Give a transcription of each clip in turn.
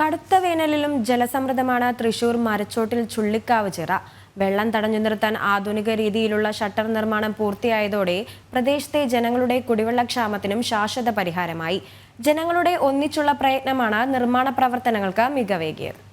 കടുത്ത വേനലിലും ജലസമൃദ്ധമാണ് തൃശൂർ മരച്ചോട്ടിൽ ചുള്ളിക്കാവ് ചിറ. വെള്ളം തടഞ്ഞു നിർത്താൻ ആധുനിക രീതിയിലുള്ള ഷട്ടർ നിർമ്മാണം പൂർത്തിയായതോടെ പ്രദേശത്തെ ജനങ്ങളുടെ കുടിവെള്ളക്ഷാമത്തിനും ശാശ്വത പരിഹാരമായി. ജനങ്ങളുടെ ഒന്നിച്ചുള്ള പ്രയത്നമാണ് നിർമ്മാണ പ്രവർത്തനങ്ങൾക്ക് മികവേകിയത്.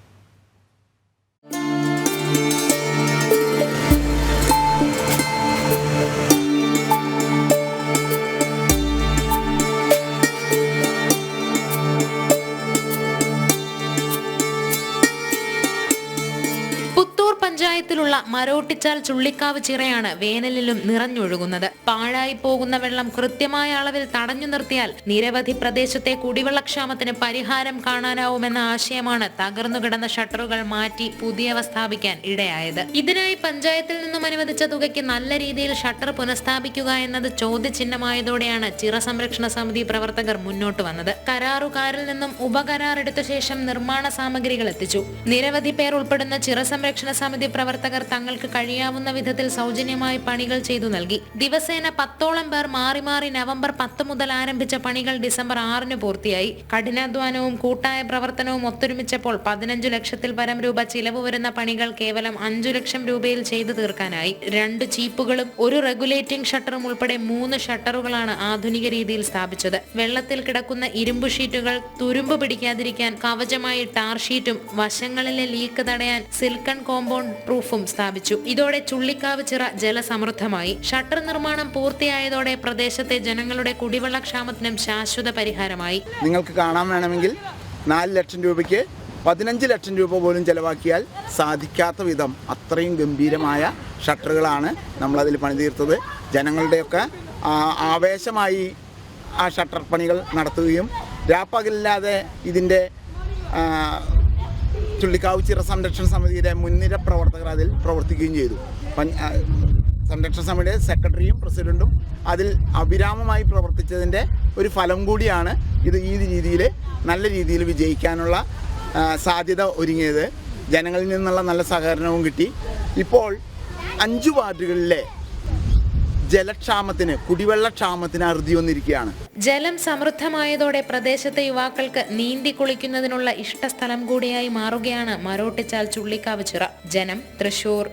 and പഞ്ചായത്തിലുള്ള മരോട്ടിച്ചാൽ ചുള്ളിക്കാവ് ചിറയാണ് വേനലിലും നിറഞ്ഞൊഴുകുന്നത്. പാഴായി പോകുന്ന വെള്ളം കൃത്യമായ അളവിൽ തടഞ്ഞു നിർത്തിയാൽ നിരവധി പ്രദേശത്തെ കുടിവെള്ളക്ഷാമത്തിന് പരിഹാരം കാണാനാവുമെന്ന ആശയമാണ് തകർന്നു കിടന്ന ഷട്ടറുകൾ മാറ്റി പുതിയവ സ്ഥാപിക്കാൻ ഇടയായത്. ഇതിനായി പഞ്ചായത്തിൽ നിന്നും അനുവദിച്ച തുകയ്ക്ക് നല്ല രീതിയിൽ ഷട്ടർ പുനഃസ്ഥാപിക്കുക എന്നത് ചോദ്യചിഹ്നമായതോടെയാണ് ചിറ സംരക്ഷണ സമിതി പ്രവർത്തകർ മുന്നോട്ട് വന്നത്. കരാറുകാരിൽ നിന്നും ഉപകരാർ എടുത്ത ശേഷം നിർമ്മാണ സാമഗ്രികൾ എത്തിച്ചു. നിരവധി പേർ ഉൾപ്പെടുന്ന ചിറ സംരക്ഷണ സമിതി പ്രവർത്തകർ തങ്ങൾക്ക് കഴിയാവുന്ന വിധത്തിൽ സൗജന്യമായി പണികൾ ചെയ്തു നൽകി. ദിവസേന പത്തോളം പേർ മാറി മാറി നവംബർ പത്ത് മുതൽ ആരംഭിച്ച പണികൾ ഡിസംബർ ആറിന് പൂർത്തിയായി. കഠിനാധ്വാനവും കൂട്ടായ പ്രവർത്തനവും ഒത്തൊരുമിച്ചപ്പോൾ പതിനഞ്ചു ലക്ഷത്തിൽ പരം രൂപ ചിലവ് വരുന്ന പണികൾ കേവലം അഞ്ചു ലക്ഷം രൂപയിൽ ചെയ്തു തീർക്കാനായി. രണ്ട് ചീപ്പുകളും ഒരു റെഗുലേറ്റിംഗ് ഷട്ടറും ഉൾപ്പെടെ മൂന്ന് ഷട്ടറുകളാണ് ആധുനിക രീതിയിൽ സ്ഥാപിച്ചത്. വെള്ളത്തിൽ കിടക്കുന്ന ഇരുമ്പ് ഷീറ്റുകൾ തുരുമ്പ് പിടിക്കാതിരിക്കാൻ കവചമായി ടാർ ഷീറ്റും വശങ്ങളിലെ ലീക്ക് തടയാൻ സിൽക്കൺ കോമ്പൗണ്ട് പ്രൂഫും സ്ഥാപിച്ചു. ഇതോടെ ചുള്ളിക്കാവ് ചിറ ജലസമൃദ്ധമായി. ഷട്ടർ നിർമ്മാണം പൂർത്തിയായതോടെ പ്രദേശത്തെ ജനങ്ങളുടെ കുടിവെള്ളക്ഷാമത്തിനും ശാശ്വത പരിഹാരമായി. നിങ്ങൾക്ക് കാണാൻ വേണമെങ്കിൽ നാല് ലക്ഷം രൂപയ്ക്ക് പതിനഞ്ച് ലക്ഷം രൂപ പോലും ചെലവാക്കിയാൽ സാധിക്കാത്ത വിധം അത്രയും ഗംഭീരമായ ഷട്ടറുകളാണ് നമ്മളതിൽ പണിതീർത്തത്. ജനങ്ങളുടെയൊക്കെ ആവേശമായി ആ ഷട്ടർ പണികൾ നടത്തുകയും രാപ്പകലില്ലാതെ ഇതിന്റെ ചുള്ളിക്കാവ് ചിറ സംരക്ഷണ സമിതിയുടെ മുൻനിര പ്രവർത്തകർ അതിൽ പ്രവർത്തിക്കുകയും ചെയ്തു. സംരക്ഷണ സമിതിയുടെ സെക്രട്ടറിയും പ്രസിഡന്റും അതിൽ അവിരാമമായി പ്രവർത്തിച്ചതിന്റെ ഒരു ഫലം കൂടിയാണ് ഇത് ഈ രീതിയിൽ നല്ല രീതിയിൽ വിജയിക്കാനുള്ള സാധ്യത ഒരുങ്ങിയത്. ജനങ്ങളിൽ നിന്നുള്ള നല്ല സഹകരണവും കിട്ടി. ഇപ്പോൾ അഞ്ച് വാർഡുകളിലെ ജലക്ഷാമത്തിന് കുടിവെള്ളക്ഷാമത്തിന് അറുതി വന്നിരിക്കുകയാണ്. ജലം സമൃദ്ധമായതോടെ പ്രദേശത്തെ യുവാക്കൾക്ക് നീന്തി കുളിക്കുന്നതിനുള്ള ഇഷ്ടസ്ഥലം കൂടിയായി മാറുകയാണ് മരോട്ടിച്ചാൽ ചുള്ളിക്കാവ് ചിറ. ജനം തൃശൂർ.